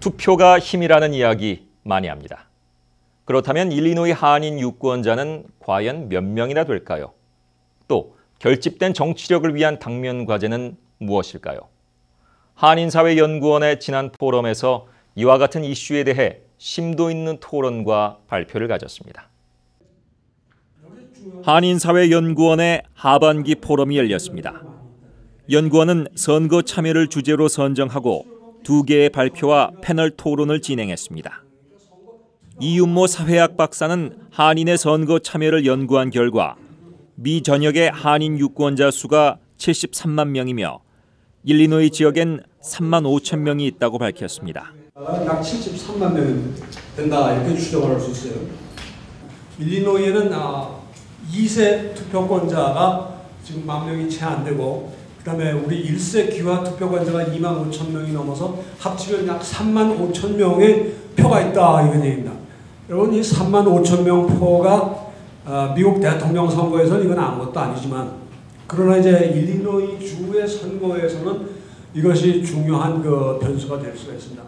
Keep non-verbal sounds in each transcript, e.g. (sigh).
투표가 힘이라는 이야기 많이 합니다. 그렇다면 일리노이 한인 유권자는 과연 몇 명이나 될까요? 또 결집된 정치력을 위한 당면 과제는 무엇일까요? 한인사회연구원의 지난 포럼에서 이와 같은 이슈에 대해 심도 있는 토론과 발표를 가졌습니다. 한인사회연구원의 하반기 포럼이 열렸습니다. 연구원은 선거 참여를 주제로 선정하고 두 개의 발표와 패널 토론을 진행했습니다. 이윤모 사회학 박사는 한인의 선거 참여를 연구한 결과 미 전역의 한인 유권자 수가 73만 명이며 일리노이 지역엔 3만 5천 명이 있다고 밝혔습니다. 약 73만 명이 된다 이렇게 추정을 할수 있어요. 일리노이에는 2세 투표권자가 지금 만 명이 채 안 되고 그 다음에 우리 1세 기화 투표권자가 2만 5천 명이 넘어서 합치면 약 3만 5천 명의 표가 있다 이런 얘기입니다. 여러분 이 3만 5천 명 표가 어, 미국 대통령 선거에서는 이건 아무것도 아니지만 그러나 이제 일리노이 주의 선거에서는 이것이 중요한 그 변수가 될 수가 있습니다.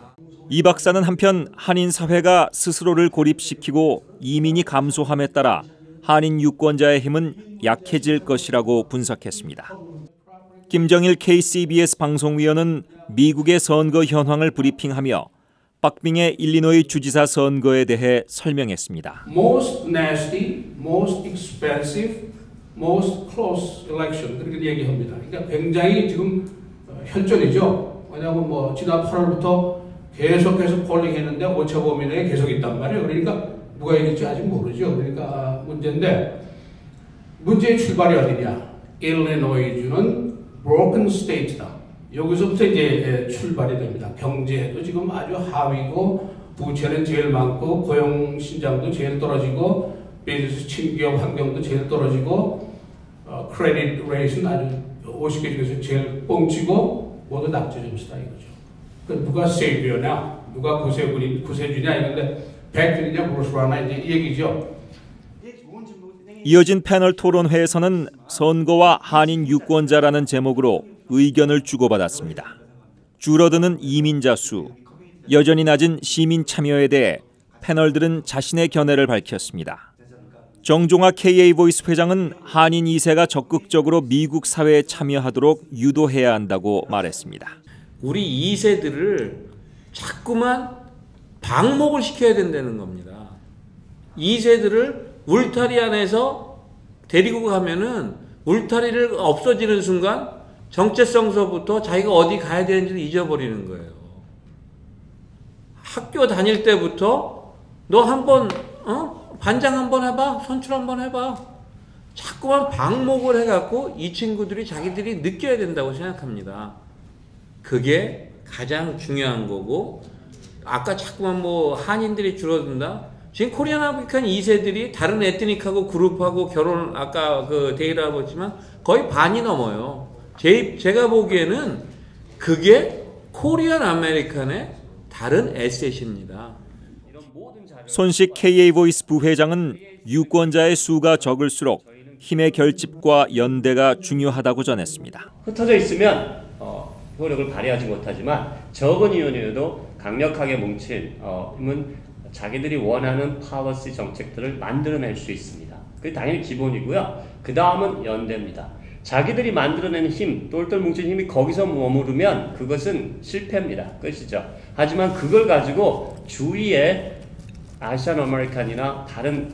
이 박사는 한편 한인 사회가 스스로를 고립시키고 이민이 감소함에 따라 한인 유권자의 힘은 약해질 것이라고 분석했습니다. 김정일 KCBS 방송위원은 미국의 선거 현황을 브리핑하며 박빙의 일리노이 주지사 선거에 대해 설명했습니다. Most nasty, most expensive, most close election 그렇게 얘기합니다. 그러니까 굉장히 지금 혈전이죠. 왜냐하면 뭐 지난 8월부터 계속해서 폴링했는데 오차 범위 내에 계속 있단 말이에요. 그러니까 누가 이길지 아직 모르죠. 그러니까 문제인데 문제의 출발이 어디냐? 일리노이주는 broken state다. 여기서부터 이제 출발이 됩니다. 경제도 지금 아주 하위고 부채는 제일 많고 고용 신장도 제일 떨어지고 비즈니스 친기업 환경도 제일 떨어지고 어, 크레딧 레이스는 아주 50개 중에서 제일 뻥치고 모두 낙제 점수다 이거죠. 그 누가 세이비어냐, 누가 구세군이 구세주냐 이건데 백균이냐 브루스라나 이제 이 얘기죠. 이어진 패널 토론회에서는 선거와 한인 유권자라는 제목으로 의견을 주고받았습니다. 줄어드는 이민자 수, 여전히 낮은 시민 참여에 대해 패널들은 자신의 견해를 밝혔습니다. 정종화 KA 보이스 회장은 한인 2세가 적극적으로 미국 사회에 참여하도록 유도해야 한다고 말했습니다. 우리 2세들을 자꾸만 방목을 시켜야 된다는 겁니다. 2세들을 울타리 안에서 데리고 가면은 울타리를 없어지는 순간 정체성서부터 자기가 어디 가야 되는지를 잊어버리는 거예요. 학교 다닐 때부터 너 한번 어? 반장 한번 해봐, 선출 한번 해봐. 자꾸만 방목을 해갖고 이 친구들이 자기들이 느껴야 된다고 생각합니다. 그게 가장 중요한 거고 아까 자꾸만 뭐 한인들이 줄어든다. 지금 코리안 아프리칸 2세들이 다른 에트닉하고 그룹하고 결혼 아까 그 데이라고 했지만 거의 반이 넘어요. 제, 제가 보기에는 그게 코리안 아메리칸의 다른 에셋입니다. 손식 KA 보이스 부회장은 유권자의 수가 적을수록 힘의 결집과 연대가 중요하다고 전했습니다. 흩어져 있으면 어, 효력을 발휘하지 못하지만 적은 이윤이어도 강력하게 뭉친 어, 힘은 자기들이 원하는 파워시 정책들을 만들어낼 수 있습니다. 그게 당연히 기본이고요. 그 다음은 연대입니다. 자기들이 만들어낸 힘, 똘똘 뭉친 힘이 거기서 머무르면 그것은 실패입니다. 끝이죠. 하지만 그걸 가지고 주위에 아시안 아메리칸이나 다른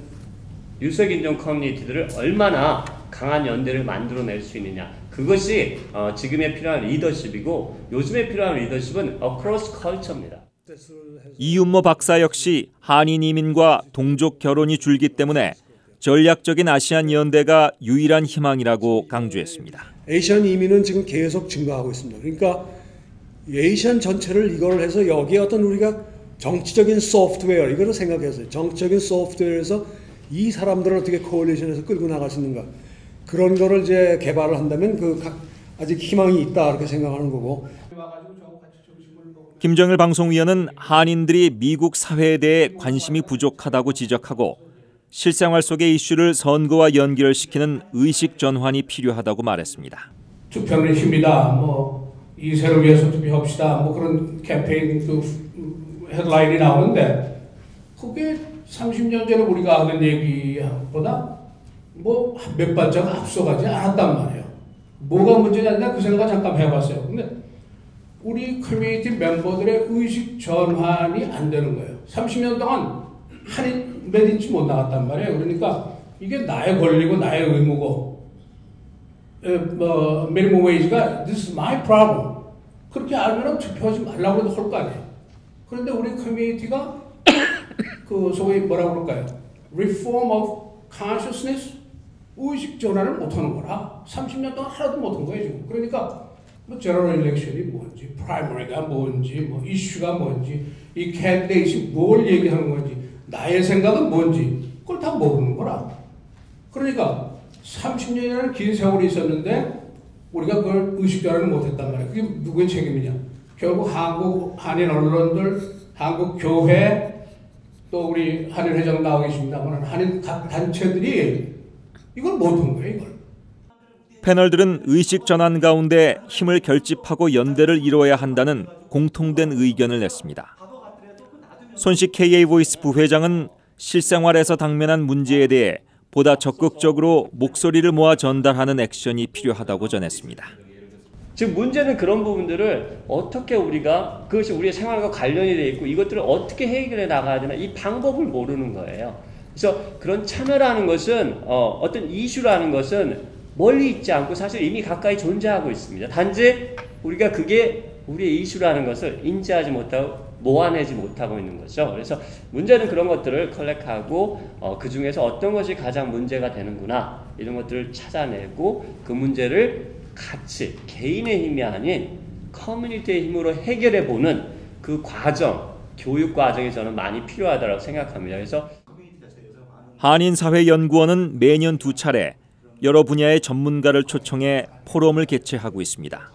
유색 인종 커뮤니티들을 얼마나 강한 연대를 만들어낼 수 있느냐. 그것이 어, 지금에 필요한 리더십이고 요즘에 필요한 리더십은 어크로스 컬처입니다. 이윤모 박사 역시 한인 이민과 동족 결혼이 줄기 때문에 전략적인 아시안 연대가 유일한 희망이라고 강조했습니다. 에이시안 이민은 지금 계속 증가하고 있습니다. 그러니까 에이시안 전체를 이걸 해서 여기에 어떤 우리가 정치적인 소프트웨어 이거를 생각했어요. 정치적인 소프트웨어에서 이 사람들을 어떻게 코올리션에서 끌고 나갈 수 있는가 그런 거를 이제 개발을 한다면 그 아직 희망이 있다 이렇게 생각하는 거고. 김정일 방송위원은 한인들이 미국 사회에 대해 관심이 부족하다고 지적하고 실생활 속의 이슈를 선거와 연결시키는 의식 전환이 필요하다고 말했습니다. 투표는 힘이다. 뭐 이 세를 위해서 투표합시다. 뭐 그런 캠페인도 헤드라인이 나오는데 그게 30년 전에 우리가 하던 얘기보다 뭐 몇 발자가 앞서가지 않았단 말이에요. 뭐가 문제냐 그 생각을 잠깐 해봤어요. 근데 우리 커뮤니티 멤버들의 의식 전환이 안 되는 거예요. 30년 동안 한인 몇 인치 못 나갔단 말이에요. 그러니까 이게 나의 권리고 나의 의무고 에, 뭐 미니멈 웨이지가 this is my problem 그렇게 알면 투표하지 말라고 해도 할 거 아니에요. 그런데 우리 커뮤니티가 (coughs) 그 소위 뭐라고 그럴까요? Reform of consciousness 의식 전환을 못 하는 거라 30년 동안 하나도 못 한 거예요 지금. 그러니까 뭐 제너럴 일렉션이 뭔지, 프라이머리가 뭔지, 뭐 이슈가 뭔지, 이 캔디데이트이 뭘 얘기하는 건지, 나의 생각은 뭔지 그걸 다 모르는 거라. 그러니까 30년이라는 긴 세월이 있었는데 우리가 그걸 의식 전환을 못했단 말이야. 그게 누구의 책임이냐? 결국 한국 한인 언론들, 한국 교회, 또 우리 한인 회장 나와 계십니다만 한인 각 단체들이 이걸 못한 거예요. 이걸. 패널들은 의식 전환 가운데 힘을 결집하고 연대를 이루어야 한다는 공통된 의견을 냈습니다. 손식 KA 보이스 부회장은 실생활에서 당면한 문제에 대해 보다 적극적으로 목소리를 모아 전달하는 액션이 필요하다고 전했습니다. 지금 문제는 그런 부분들을 어떻게 우리가 그것이 우리의 생활과 관련이 돼 있고 이것들을 어떻게 해결해 나가야 되나 이 방법을 모르는 거예요. 그래서 그런 참여라는 것은 어, 어떤 이슈라는 것은 멀리 있지 않고 사실 이미 가까이 존재하고 있습니다. 단지 우리가 그게 우리의 이슈라는 것을 인지하지 못하고 모아내지 못하고 있는 거죠. 그래서 문제는 그런 것들을 컬렉하고 어, 그 중에서 어떤 것이 가장 문제가 되는구나 이런 것들을 찾아내고 그 문제를 같이 개인의 힘이 아닌 커뮤니티의 힘으로 해결해 보는 그 과정, 교육 과정이 저는 많이 필요하다고 생각합니다. 그래서 한인사회연구원은 매년 두 차례 여러 분야의 전문가를 초청해 포럼을 개최하고 있습니다.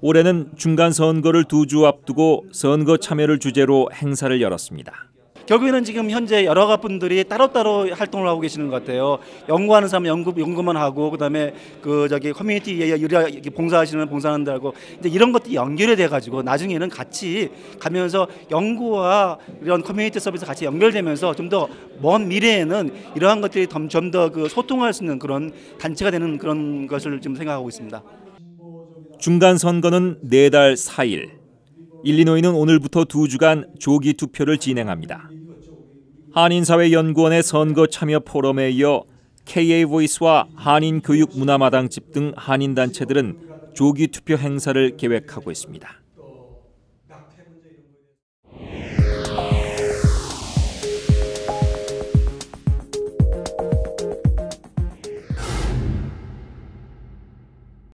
올해는 중간 선거를 두 주 앞두고 선거 참여를 주제로 행사를 열었습니다. 결국에는 지금 현재 여러 분들이 따로따로 활동을 하고 계시는 것 같아요. 연구하는 사람 연구 연구만 하고 그다음에 그 저기 커뮤니티에 유리하 봉사하시는 봉사하는들하고 이제 이런 것들이 연결이 돼 가지고 나중에는 같이 가면서 연구와 이런 커뮤니티 서비스 같이 연결되면서 좀 더 먼 미래에는 이러한 것들이 좀더그 소통할 수 있는 그런 단체가 되는 그런 것을 좀 생각하고 있습니다. 중간 선거는 내달 4일. 일리노이는 오늘부터 두 주간 조기 투표를 진행합니다. 한인사회연구원의 선거 참여 포럼에 이어 KA 보이스와 한인 교육 문화마당집 등 한인 단체들은 조기 투표 행사를 계획하고 있습니다.